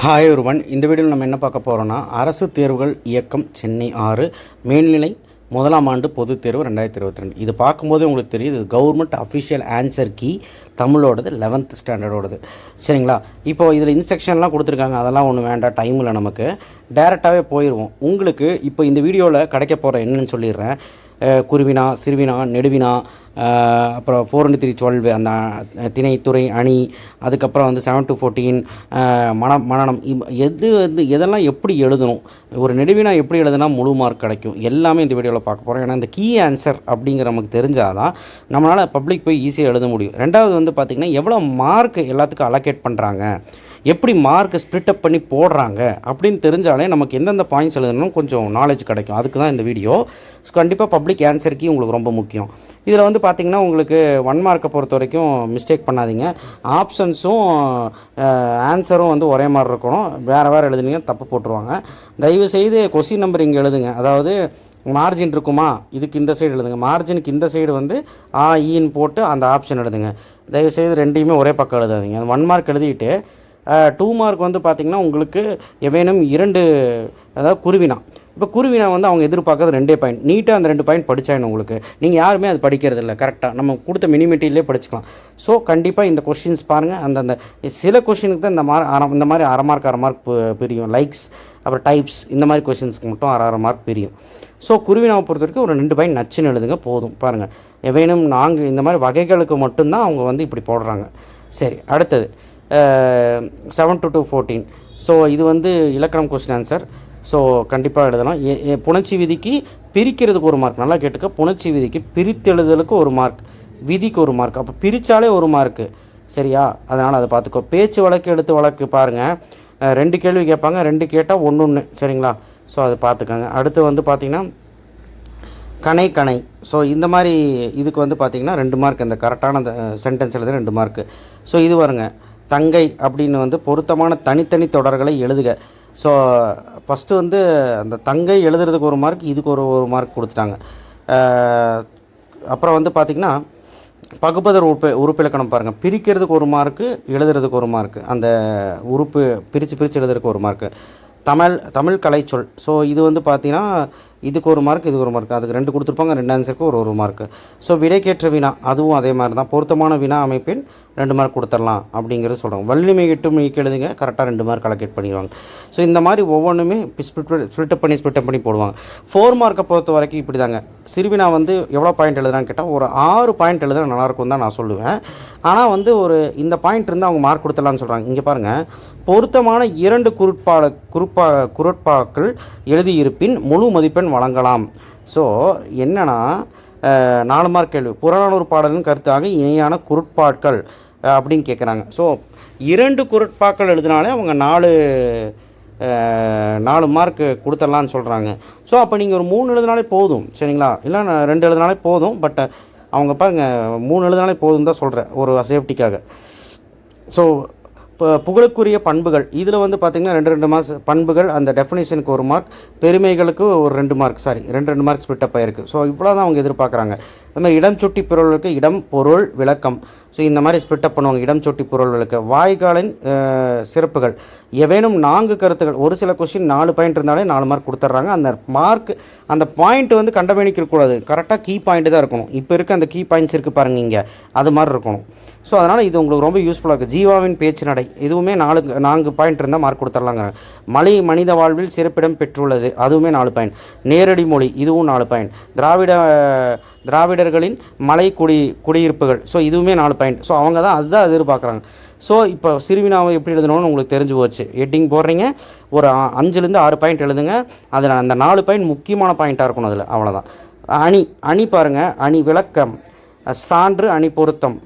Hi ஒருவன் இந்த வீடியோவில் நம்ம என்ன பார்க்க போகிறோம்னா அரசு தேர்வுகள் இயக்கம் சென்னை ஆறு மேல்நிலை முதலாம் ஆண்டு பொதுத் தேர்வு ரெண்டாயிரத்தி இருபத்தி ரெண்டு. இது பார்க்கும்போதே உங்களுக்கு தெரியுது கவர்மெண்ட் அஃபிஷியல் ஆன்சர் கீ தமிழோடது லெவன்த் ஸ்டாண்டர்டோடது சரிங்களா? இப்போ இதில் இன்ஸ்ட்ரக்ஷன்லாம் கொடுத்துருக்காங்க அதெல்லாம் ஒன்றும் வேண்டாம் டைம் இல்லை நமக்கு. டேரெக்டாகவே போயிடுவோம் உங்களுக்கு இப்போ இந்த வீடியோவில் கிடைக்க போகிற என்னன்னு சொல்லிடுறேன். குருவினா சிறுவினா நெடுவினா அப்புறம் ஃபோர் த்ரீ டுவெல் அந்த திணைத்துறை அணி அதுக்கப்புறம் வந்து செவன் டு ஃபோர்டீன் மன மனநம் இம்- எது வந்து எதெல்லாம் எப்படி எழுதணும் ஒரு நெடுவினா எப்படி எழுதுனா முழு மார்க் கிடைக்கும் எல்லாமே இந்த வீடியோவில் பார்க்க போகிறோம் ஏன்னா இந்த கீ ஆன்சர் அப்படிங்கிற நமக்கு தெரிஞ்சால் தான் நம்மளால் பப்ளிக் போய் ஈஸியாக எழுத முடியும். ரெண்டாவது வந்து பார்த்திங்கன்னா எவ்வளோ மார்க் எல்லாத்துக்கும் அலோகேட் பண்ணுறாங்க எப்படி மார்க்கை ஸ்ப்ளிட்டப் பண்ணி போடுறாங்க அப்படின்னு தெரிஞ்சாலே நமக்கு எந்தெந்த பாயிண்ட்ஸ் எழுதணும் கொஞ்சம் நாலேஜ் கிடைக்கும். அதுக்கு தான் இந்த வீடியோ கண்டிப்பாக பப்ளிக் ஆன்சருக்கு உங்களுக்கு ரொம்ப முக்கியம். இதில் வந்து பார்த்திங்கன்னா உங்களுக்கு ஒன் மார்க்கை பொறுத்த வரைக்கும் மிஸ்டேக் பண்ணாதீங்க. ஆப்ஷன்ஸும் ஆன்சரும் வந்து ஒரே மாதிரி இருக்கணும். வேறு வேறு எழுதுனீங்க தப்பு போட்டுருவாங்க. தயவு செய்து கொஸ்டின் நம்பர் இங்கே எழுதுங்க. அதாவது மார்ஜின் இருக்குமா? இதுக்கு இந்த சைடு எழுதுங்க. மார்ஜினுக்கு இந்த சைடு வந்து ஆ ஈன்னு போட்டு அந்த ஆப்ஷன் எழுதுங்க. தயவு செய்து ரெண்டையுமே ஒரே பக்கம் எழுதாதீங்க. ஒன் மார்க் எழுதிட்டு டூ மார்க் வந்து பார்த்திங்கன்னா உங்களுக்கு எவேனும் இரண்டு அதாவது குருவினா. இப்போ குருவினா வந்து அவங்க எதிர்பார்க்கறது ரெண்டே பாயிண்ட் நீட்டாக அந்த ரெண்டு பாயிண்ட் படிச்சாயிடும் உங்களுக்கு. நீங்கள் யாருமே அது படிக்கிறது இல்லை கரெக்டாக நம்ம கொடுத்த மினி மெட்டீரியலே படிச்சுக்கலாம். ஸோ கண்டிப்பாக இந்த கொஷின்ஸ் பாருங்கள் அந்தந்த சில கொஷினுக்கு தான் இந்த மாதிரி அரை இந்த மாதிரி அரை மார்க் அரை மார்க் பிரியும். லைக்ஸ் அப்புறம் டைப்ஸ் இந்த மாதிரி கொஷின்ஸ்க்கு மட்டும் அரை அரை மார்க் பிரியும். ஸோ குருவினாவை பொறுத்த வரைக்கும் ஒரு ரெண்டு பாயிண்ட் நச்சுன்னு எழுதுங்க போதும். பாருங்கள் எவேனும் நான்கு இந்த மாதிரி வகைகளுக்கு மட்டும்தான் அவங்க வந்து இப்படி போடுறாங்க. சரி அடுத்தது. Seven to to fourteen so இது வந்து இலக்கணம் கொஸ்டின் ஆன்சர் ஸோ கண்டிப்பாக எழுதலாம். எ- புணர்ச்சி விதிக்கு பிரிக்கிறதுக்கு ஒரு மார்க் நல்லா கேட்டுக்க. புணர்ச்சி விதிக்கு பிரித்தெழுதலுக்கு ஒரு மார்க் விதிக்கு ஒரு மார்க் அப்போ பிரித்தாலே ஒரு மார்க்கு சரியா? அதனால் அதை பார்த்துக்கோ. பேச்சு வழக்கு எடுத்து வழக்கு பாருங்கள் ரெண்டு கேள்வி கேட்பாங்க. ரெண்டு கேட்டால் ஒன்று ஒன்று சரிங்களா? ஸோ அதை பார்த்துக்கோங்க. அடுத்து வந்து பார்த்திங்கன்னா கணை கணை ஸோ இந்த மாதிரி இதுக்கு வந்து பார்த்திங்கன்னா ரெண்டு மார்க் இந்த கரெக்டான அந்த சென்டென்ஸ் எழுத ரெண்டு மார்க்கு ஸோ இது வருங்க தங்கை அப்படின்னு வந்து பொருத்தமான தனித்தனி தொடர்களை எழுதுக. ஸோ ஃபஸ்ட்டு வந்து அந்த தங்கை எழுதுறதுக்கு ஒரு மார்க் இதுக்கு ஒரு ஒரு மார்க் கொடுத்துட்டாங்க. அப்புறம் வந்து பார்த்திங்கன்னா பகுபதர் உறுப்பு உறுப்பிலக்கணம் பாருங்கள் பிரிக்கிறதுக்கு ஒரு மார்க்கு எழுதுறதுக்கு ஒரு மார்க்கு அந்த உறுப்பு பிரித்து பிரித்து எழுதுறதுக்கு ஒரு மார்க்கு தமிழ் தமிழ் கலைச்சொல். ஸோ இது வந்து பார்த்திங்கன்னா இதுக்கு ஒரு மார்க் இதுக்கு ஒரு மார்க் அதுக்கு ரெண்டு கொடுத்துருப்பாங்க ரெண்டு ஆன்சருக்கு ஒரு ஒரு மார்க்கு ஸோ விடைக்கேற்ற வினா அதுவும் அதே மாதிரி தான் பொருத்தமான வினா அமைப்பின் ரெண்டு மார்க் கொடுத்துடலாம் அப்படிங்கிறது சொல்கிறாங்க வள்ளிமை எட்டு மணிக்கு எழுதுங்க கரெக்டாக ரெண்டு மார்க் அலோகேட் பண்ணிடுவாங்க. ஸோ இந்த மாதிரி ஒவ்வொன்றுமே ஸ்பிளிட்டப் பண்ணி ஸ்பிளிட்டப் பண்ணி போடுவாங்க. ஃபோர் மார்க்கை பொறுத்த வரைக்கும் இப்படி தாங்க சிறுவினா வந்து எவ்வளோ பாயிண்ட் எழுதுறான்னு கேட்டால் ஒரு ஆறு பாயிண்ட் எழுதுனா நல்லாயிருக்கும் தான் நான் சொல்லுவேன். ஆனால் வந்து ஒரு இந்த பாயிண்ட் இருந்தால் அவங்க மார்க் கொடுத்துடலாம்னு சொல்கிறாங்க இங்கே பாருங்கள் பொருத்தமான இரண்டு குறுட்பாட குறுப்பா குரட்பாக்கள் எழுதியிருப்பின் முழு மதிப்பெண் வழங்கலாம். ஸோ என்னென்னா நாலு மார்க் கேள்வி. புறநானூறு பாடலின் கருத்தாக இணையான குருட்பாட்கள் அப்படின்னு கேட்குறாங்க ஸோ இரண்டு குருட்பாக்கள் எழுதினாலே அவங்க நாலு நாலு மார்க் கொடுத்துடலான்னு சொல்கிறாங்க ஸோ அப்போ நீங்கள் ஒரு மூணு எழுதினாலே போதும் சரிங்களா? இல்லை நான் ரெண்டு எழுதினாலே போதும் பட் அவங்க பாருங்க மூணு எழுதினாலே போதும் தான் சொல்கிறேன் ஒரு சேஃப்டிக்காக ஸோ இப்போ புகழுக்குரிய பண்புகள் இதில் வந்து பார்த்திங்கன்னா ரெண்டு ரெண்டு மார்க்ஸ் பண்புகள் அந்த டெஃபினேஷனுக்கு ஒரு மார்க் பெருமைகளுக்கு ஒரு ரெண்டு மார்க் சாரி ரெண்டு ரெண்டு மார்க் ஸ்பிட்டப் ஆயிருக்கு ஸோ இவ்வளோ தான் அவங்க எதிர்பார்க்குறாங்க. அது மாதிரி இடம் சுட்டி பொருளுக்கு இடம் பொருள் விளக்கம். ஸோ இந்த மாதிரி ஸ்பிட்டப் பண்ணுவாங்க இடம் சுட்டி பொருள் விளக்க. வாய்க்காலின் சிறப்புகள். எவேனும் நான்கு கருத்துக்கள் ஒரு சில கொஸ்டின் நாலு பாயிண்ட் இருந்தாலே நாலு மார்க் கொடுத்துட்றாங்க அந்த மார்க் அந்த பாயிண்ட் வந்து கண்டமேனிக்கு இருக்கக்கூடாது கரெக்டாக கீ பாயிண்ட் தான் இருக்கணும். இப்போ இருக்க அந்த கீ பாயிண்ட்ஸ் இருக்குது பாருங்க இங்கே. அது மாதிரி இருக்கணும். ஸோ அதனால் இது உங்களுக்கு ரொம்ப யூஸ்ஃபுல்லாக இருக்குது ஜீவாவின் பேச்சு நடை. இதுவுமே நாலு நான்கு பாயிண்ட் இருந்தால் மார்க் கொடுத்துர்லாங்க மலை மனித வாழ்வில் சிறப்பிடம் பெற்றுள்ளது. அதுவுமே நாலு பாயிண்ட் நேரடி மொழி இதுவும் நாலு பாயிண்ட் திராவிட திராவிடர்களின் மலை குடி குடியிருப்புகள். ஸோ இதுவுமே நாலு பாயிண்ட் ஸோ அவங்க தான் அதுதான் எதிர்பார்க்குறாங்க. ஸோ இப்போ சிறுவினாவை எப்படி எழுதணும்னு உங்களுக்கு தெரிஞ்சு போச்சு. ஹெட்டிங் போடுறீங்க. ஒரு அஞ்சுலேருந்து ஆறு பாயிண்ட் எழுதுங்க. அதில் அந்த நாலு பாயிண்ட் முக்கியமான பாயிண்ட்டாக இருக்கணும் அதில். அவ்வளோதான் அணி அணி பாருங்கள் அணி விளக்கம். சான்று அணி பொருத்தம்.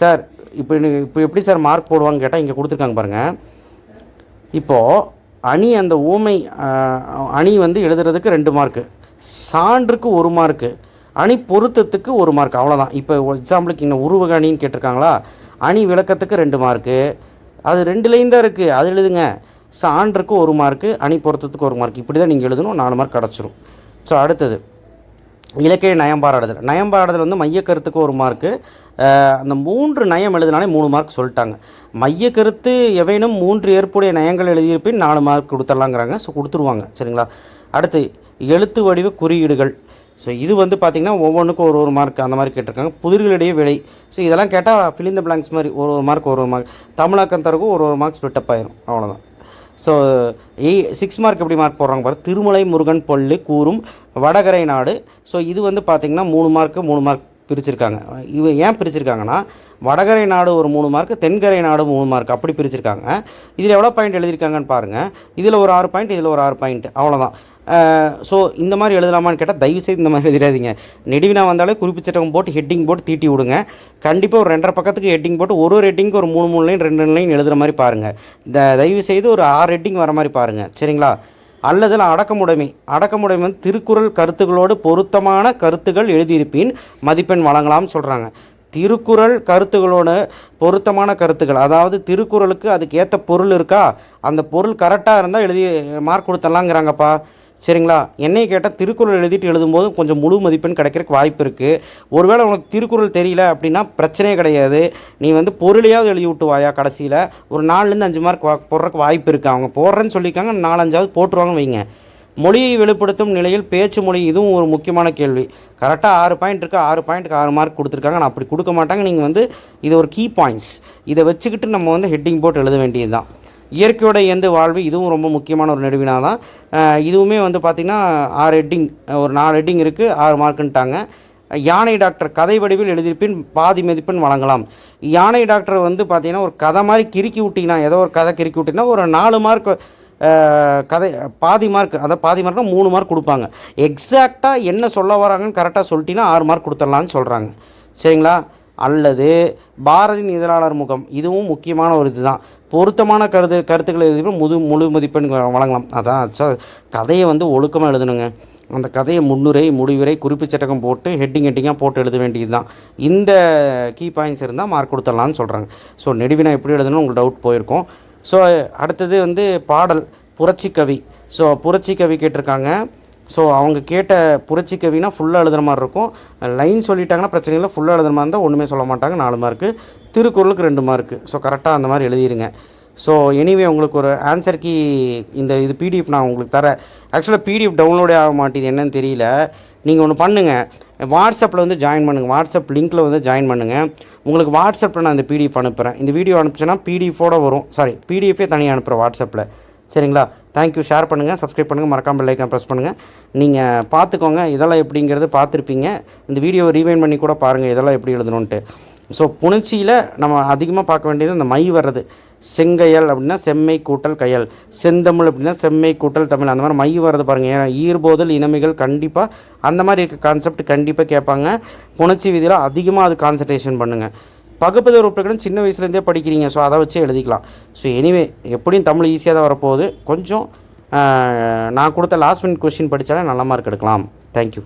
சார் இப்போ இப்போ எப்படி சார் மார்க் போடுவாங்கன்னு கேட்டால் இங்கே கொடுத்துருக்காங்க பாருங்கள் இப்போது அணி அந்த ஊமை அணி வந்து எழுதுறதுக்கு ரெண்டு மார்க்கு சான்றுக்கு ஒரு மார்க்கு அணி பொருத்தத்துக்கு ஒரு மார்க் அவ்வளோதான் இப்போ எக்ஸாம்பிளுக்கு இங்கே உருவக அணின்னு கேட்டிருக்காங்களா? அணி விளக்கத்துக்கு ரெண்டு மார்க்கு அது ரெண்டுலேயும் தான் இருக்குது அது எழுதுங்க. சான்றுக்கு ஒரு மார்க்கு அணி பொருத்தத்துக்கு ஒரு மார்க் இப்படி தான் நீங்கள் எழுதணும் நாலு மார்க் கிடச்சிரும். ஸோ அடுத்தது. இலக்கிய நயம்பாடாடுதல் பாராடுதல் வந்து மைய கருத்துக்கு ஒரு மார்க்கு அந்த மூன்று நயம் எழுதினாலே மூணு மார்க் சொல்லிட்டாங்க. மைய கருத்து எவைனும் மூன்று ஏற்புடைய நயங்கள் எழுதியிருப்பின் நாலு மார்க் கொடுத்துடலாங்கிறாங்க. ஸோ கொடுத்துருவாங்க. சரிங்களா? அடுத்து எழுத்து வடிவ குறியீடுகள். ஸோ இது வந்து பார்த்திங்கன்னா ஒவ்வொன்றுக்கும் ஒரு ஒரு மார்க் அந்த மாதிரி கேட்டிருக்காங்க. புதிர்களிடையே விலை. ஸோ இதெல்லாம் கேட்டால் ஃபிலிந்த பிளாங்க்ஸ் மாதிரி ஒரு ஒரு மார்க் ஒரு ஒரு மார்க் தமிழாக்கம் தரக்கும் ஒரு ஒரு மார்க் ஸ்பிட்டப் ஆயிரும். அவ்வளோதான் ஸோ எய் சிக்ஸ் மார்க் எப்படி மார்க் போடுறாங்க பாரு? திருமலை முருகன் பொல்லு கூறும் வடகரை நாடு. ஸோ இது வந்து பார்த்திங்கன்னா மூணு மார்க்கு மூணு மார்க் பிரிச்சிருக்காங்க. இவ ஏன் பிரிச்சிருக்காங்கன்னா வடகரை நாடு ஒரு மூணு மார்க் தென்கரை நாடு மூணு மார்க் அப்படி பிரிச்சிருக்காங்க. இதில் எவ்வளோ பாயிண்ட் எழுதியிருக்காங்கன்னு பாருங்கள் இதில் ஒரு ஆறு பாயிண்ட் இதில் ஒரு ஆறு பாயிண்ட் அவ்வளோதான் ஸோ இந்த மாதிரி எழுதலாமான்னு கேட்டால் தயவுசெய்து இந்த மாதிரி எழுதிடாதீங்க. நெடுவினா வந்தாலே குறிப்பிச்சட்டகம் போட்டு ஹெட்டிங் போட்டு தீட்டி விடுங்க. கண்டிப்பாக ஒரு ரெண்டரை பக்கத்துக்கு ஹெட்டிங் போட்டு ஒரு ஒரு ஹெட்டிங்க்கு ஒரு மூணு மூணு லைன் ரெண்டு ரெண்டு லைன் எழுதுகிற மாதிரி பாருங்கள் இந்த தயவு செய்து ஒரு ஆறு ஹெட்டிங் வர மாதிரி பாருங்கள் சரிங்களா? அல்லது அடக்கமுடைமை. அடக்கமுடைமை வந்து திருக்குறள் கருத்துக்களோடு பொருத்தமான கருத்துக்கள் எழுதியிருப்பின். மதிப்பெண் வழங்கலாம்னு சொல்கிறாங்க திருக்குறள் கருத்துகளோட பொருத்தமான கருத்துக்கள் அதாவது திருக்குறளுக்கு அதுக்கு ஏற்ற பொருள் இருக்கா? அந்த பொருள் கரெக்டாக இருந்தால் எழுதி மார்க் கொடுத்தலாங்கிறாங்கப்பா சரிங்களா? என்னை கேட்டால் திருக்குறள் எழுதிட்டு எழுதும்போது கொஞ்சம் முழு மதிப்பெண் கிடைக்கிறதுக்கு வாய்ப்பு இருக்குது ஒருவேளை உனக்கு திருக்குறள் தெரியல அப்படின்னா பிரச்சனையே கிடையாது. நீ வந்து பொருளையாவது எழுதி விட்டுவாயா கடைசியில். ஒரு நாலுலேருந்து அஞ்சு மார்க் வா போடுறதுக்கு வாய்ப்பு இருக்குது அவங்க போடுறேன்னு சொல்லியிருக்காங்க நாலஞ்சாவது போட்டுருவாங்கன்னு வைங்க. மொழியை வெளிப்படுத்தும் நிலையில் பேச்சு மொழி இதுவும் ஒரு முக்கியமான கேள்வி. கரெக்டாக ஆறு பாயிண்ட் இருக்குது ஆறு பாயிண்ட்டுக்கு ஆறு மார்க் கொடுத்துருக்காங்க. நான் அப்படி கொடுக்க மாட்டாங்க. நீங்கள் வந்து இது ஒரு கீ பாயிண்ட்ஸ் இதை வச்சுக்கிட்டு நம்ம வந்து ஹெட்டிங் போட்டு எழுத வேண்டியது தான் இயற்கையோட எந்த வாழ்வு இதுவும் ரொம்ப முக்கியமான ஒரு நெடுவினா தான் இதுவுமே வந்து பார்த்திங்கன்னா ஆறு ஹெட்டிங் ஒரு நாலு ஹெட்டிங் இருக்குது ஆறு மார்க்குன்ட்டாங்க யானை டாக்டர் கதை வடிவில் எழுதியிருப்பின் பாதி மதிப்பெண் வழங்கலாம். யானை டாக்டர் வந்து பார்த்திங்கன்னா ஒரு கதை மாதிரி கிறுக்கி விட்டிங்கன்னா ஏதோ ஒரு கதை கிறுக்கி விட்டிங்கன்னா ஒரு நாலு மார்க் கதை பாதி மார்க் அதாவது பாதி மார்க்னால் மூணு மார்க் கொடுப்பாங்க. எக்ஸாக்டாக என்ன சொல்ல வராங்கன்னு கரெக்டாக சொல்லிட்டீங்கன்னா ஆறு மார்க் கொடுத்துடலான்னு சொல்கிறாங்க சரிங்களா? அல்லது பாரதியின் இதழாளர் முகம். இதுவும் முக்கியமான ஒரு இதுதான். பொருத்தமான கருத்து கருத்துக்களை எழுதி முது முழு மதிப்பெண் வழங்கலாம். அதான் சார் கதையை வந்து ஒழுக்கமாக எழுதணுங்க. அந்த கதையை முன்னுரை முடிவுரை குறிப்பு சட்டகம் போட்டு ஹெட்டிங் ஹெட்டிங்காக போட்டு எழுத வேண்டியது தான் இந்த கீ பாயிண்ட்ஸ் இருந்தால் மார்க் கொடுத்துடலான்னு சொல்கிறாங்க ஸோ நெடுவினா எப்படி எழுதணும் உங்களுக்கு டவுட் போயிருக்கும். ஸோ அடுத்தது வந்து பாடல் புரட்சி கவி. ஸோ புரட்சி கவி கேட்டிருக்காங்க. ஸோ அவங்க கேட்ட புரட்சி கவினா ஃபுல்லாக எழுதுகிற மாதிரி இருக்கும். லைன் சொல்லிட்டாங்கன்னா பிரச்சனை இல்லை. ஃபுல்லாக எழுதுகிற மாதிரி இருந்தால் ஒன்றுமே சொல்ல மாட்டாங்க. நாலு மார்க்கு திருக்குறளுக்கு ரெண்டு மார்க்கு ஸோ கரெக்டாக அந்த மாதிரி எழுதிருங்க. ஸோ எனிவே உங்களுக்கு ஒரு ஆன்சர் கீ இந்த இது பிடிஎஃப் நான் உங்களுக்கு தரேன். ஆக்சுவலாக பிடிஎஃப் டவுன்லோடே ஆக மாட்டேது என்னன்னு தெரியல. நீங்கள் ஒன்று பண்ணுங்கள் வாட்ஸ்அப்பில் வந்து ஜாயின் பண்ணுங்கள் வாட்ஸ்அப் லிங்க்கில் வந்து ஜாயின் பண்ணுங்கள் உங்களுக்கு வாட்ஸ்அப்பில் நான் இந்த பிடிஎஃப் அனுப்புகிறேன் இந்த வீடியோ அனுப்பிச்சேன்னா பிடிஎஃபோடு வரும். சாரி பிடிஎஃபே தனியாக அனுப்புகிறேன் வாட்ஸ்அப்பில் சரிங்களா? தேங்க்யூ ஷேர் பண்ணுங்கள் சப்ஸ்கிரைப் பண்ணுங்கள் மறக்காமல் லைக்கன் ப்ரெஸ் பண்ணுங்கள் நீங்கள் பார்த்துக்கோங்க இதெல்லாம் எப்படிங்கிறது பார்த்துருப்பீங்க. இந்த வீடியோவை ரீவைன் பண்ணி கூட பாருங்கள் இதெல்லாம் எப்படி எழுதணுன்ட்டு ஸோ புணர்ச்சியில் நம்ம அதிகமாக பார்க்க வேண்டியது இந்த மை வர்றது. செங்கையல் அப்படின்னா செம்மை கூட்டல் கையல். செந்தமிழ் அப்படின்னா செம்மை கூட்டல் தமிழ். அந்த மாதிரி மை வர்றது பாருங்கள் ஏன்னா ஈர்போதல் இனமைகள் கண்டிப்பாக அந்த மாதிரி இருக்க கான்செப்ட் கண்டிப்பாக கேட்பாங்க. புணர்ச்சி விதியில் அதிகமாக அது கான்சன்ட்ரேஷன் பண்ணுங்கள் பகுப்பது உறுப்புகளும் சின்ன வயசுலேருந்தே படிக்கிறீங்க. ஸோ அதை வச்சு எழுதிக்கலாம். ஸோ எனிவே எப்படியும் தமிழ் ஈஸியாக தான் வரப்போகுது. கொஞ்சம் நான் கொடுத்த லாஸ்ட் மினிட் கொஸ்டின் படித்தாலே நல்ல மார்க் எடுக்கலாம். தேங்க்யூ